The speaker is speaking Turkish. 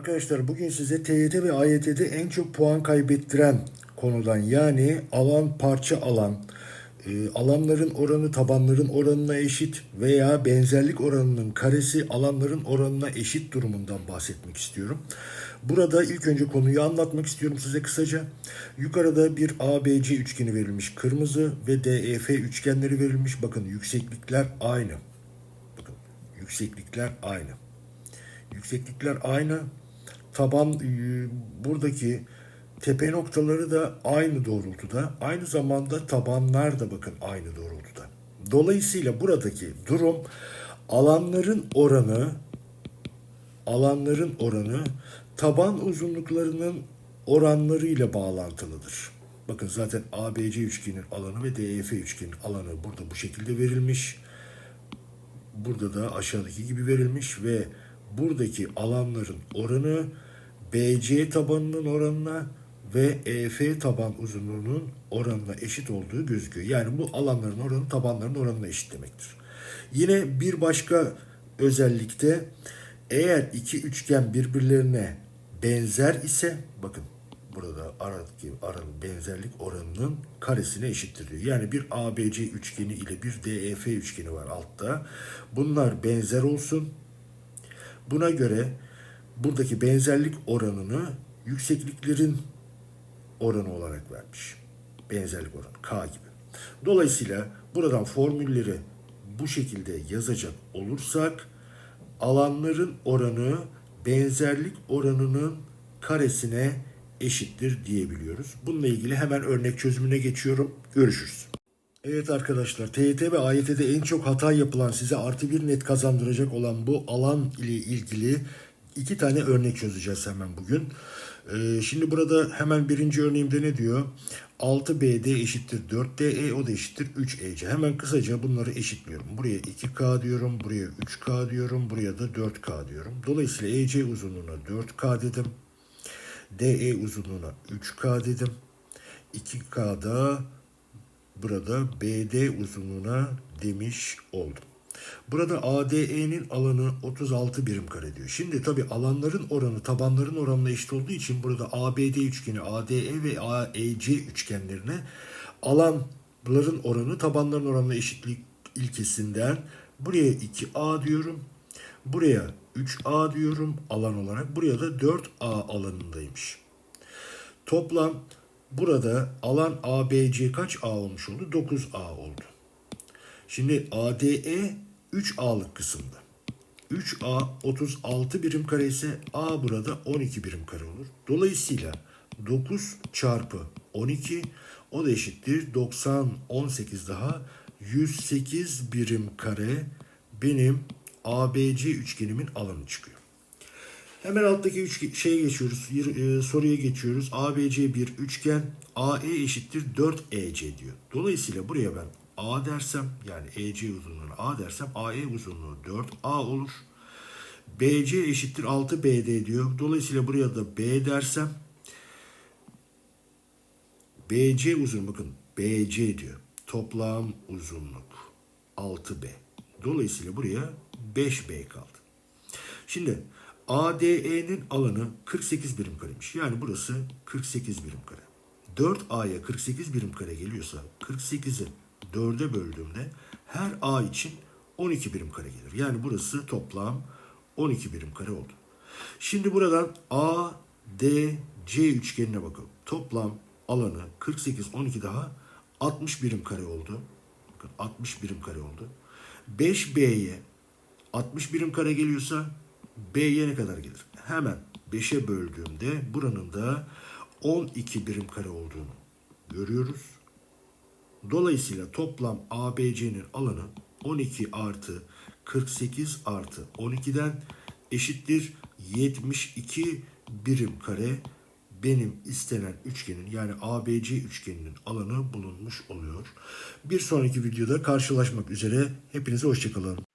Arkadaşlar bugün size TYT ve AYT'de en çok puan kaybettiren konudan yani alan parça alan e, alanların oranı tabanların oranına eşit veya benzerlik oranının karesi alanların oranına eşit durumundan bahsetmek istiyorum. Burada ilk önce konuyu anlatmak istiyorum size kısaca. Yukarıda bir ABC üçgeni verilmiş kırmızı ve DEF üçgenleri verilmiş. Bakın yükseklikler aynı. Bakın yükseklikler aynı. Yükseklikler aynı. Taban e, buradaki tepe noktaları da aynı doğrultuda. Aynı zamanda tabanlar da bakın aynı doğrultuda. Dolayısıyla buradaki durum alanların oranı alanların oranı taban uzunluklarının oranlarıyla bağlantılıdır. Bakın zaten ABC üçgenin alanı ve DEF üçgenin alanı burada bu şekilde verilmiş. Burada da aşağıdaki gibi verilmiş ve buradaki alanların oranı BC tabanının oranına ve EF taban uzunluğunun oranına eşit olduğu gözüküyor. Yani bu alanların oranı tabanların oranına eşit demektir. Yine bir başka özellikte eğer iki üçgen birbirlerine benzer ise bakın burada aradaki aranın benzerlik oranının karesine eşittir diyor. Yani bir ABC üçgeni ile bir DEF üçgeni var altta. Bunlar benzer olsun. Buna göre buradaki benzerlik oranını yüksekliklerin oranı olarak vermiş. Benzerlik oranı K gibi. Dolayısıyla buradan formülleri bu şekilde yazacak olursak alanların oranı benzerlik oranının karesine eşittir diyebiliyoruz. Bununla ilgili hemen örnek çözümüne geçiyorum. Görüşürüz. Evet arkadaşlar TYT ve AYT'de en çok hata yapılan size artı bir net kazandıracak olan bu alan ile ilgili iki tane örnek çözeceğiz hemen bugün. Ee, şimdi burada hemen birinci örneğimde ne diyor? 6BD eşittir 4DE o da eşittir 3EC. Hemen kısaca bunları eşitliyorum. Buraya 2K diyorum, buraya 3K diyorum, buraya da 4K diyorum. Dolayısıyla EC uzunluğuna 4K dedim. DE uzunluğuna 3K dedim. 2K'da burada BD uzunluğuna demiş oldum. Burada ADE'nin alanı 36 birim kare diyor. Şimdi tabi alanların oranı tabanların oranına eşit olduğu için burada ABD üçgeni, ADE ve AEC üçgenlerine alanların oranı tabanların oranına eşitlik ilkesinden buraya 2A diyorum. Buraya 3A diyorum alan olarak. Buraya da 4A alanındaymış. Toplam burada alan ABC kaç A olmuş oldu? 9A oldu. Şimdi ADE 3A'lık kısımda. 3A 36 birim kare ise A burada 12 birim kare olur. Dolayısıyla 9 çarpı 12 o da eşittir 90 18 daha 108 birim kare benim ABC üçgenimin alanı çıkıyor. Hemen alttaki üç şeye geçiyoruz. E, soruya geçiyoruz. ABC bir üçgen. AE eşittir 4EC diyor. Dolayısıyla buraya ben A dersem yani EC uzunluğuna A dersem AE uzunluğu 4A olur. BC eşittir 6BD diyor. Dolayısıyla buraya da B dersem BC uzunluğu bakın BC diyor. Toplam uzunluk 6B. Dolayısıyla buraya 5B kaldı. Şimdi ADE'nin alanı 48 birim karemiş. Yani burası 48 birim kare. 4A'ya 48 birim kare geliyorsa 48'i 4'e böldüğümde her A için 12 birim kare gelir. Yani burası toplam 12 birim kare oldu. Şimdi buradan A, D, C üçgenine bakalım. Toplam alanı 48, 12 daha 60 birim kare oldu. Bakın 60 birim kare oldu. 5B'ye 60 birim kare geliyorsa B'ye ne kadar gelir? Hemen 5'e böldüğümde buranın da 12 birim kare olduğunu görüyoruz. Dolayısıyla toplam ABC'nin alanı 12 artı 48 artı 12'den eşittir 72 birim kare benim istenen üçgenin yani ABC üçgeninin alanı bulunmuş oluyor. Bir sonraki videoda karşılaşmak üzere. Hepinize hoşçakalın.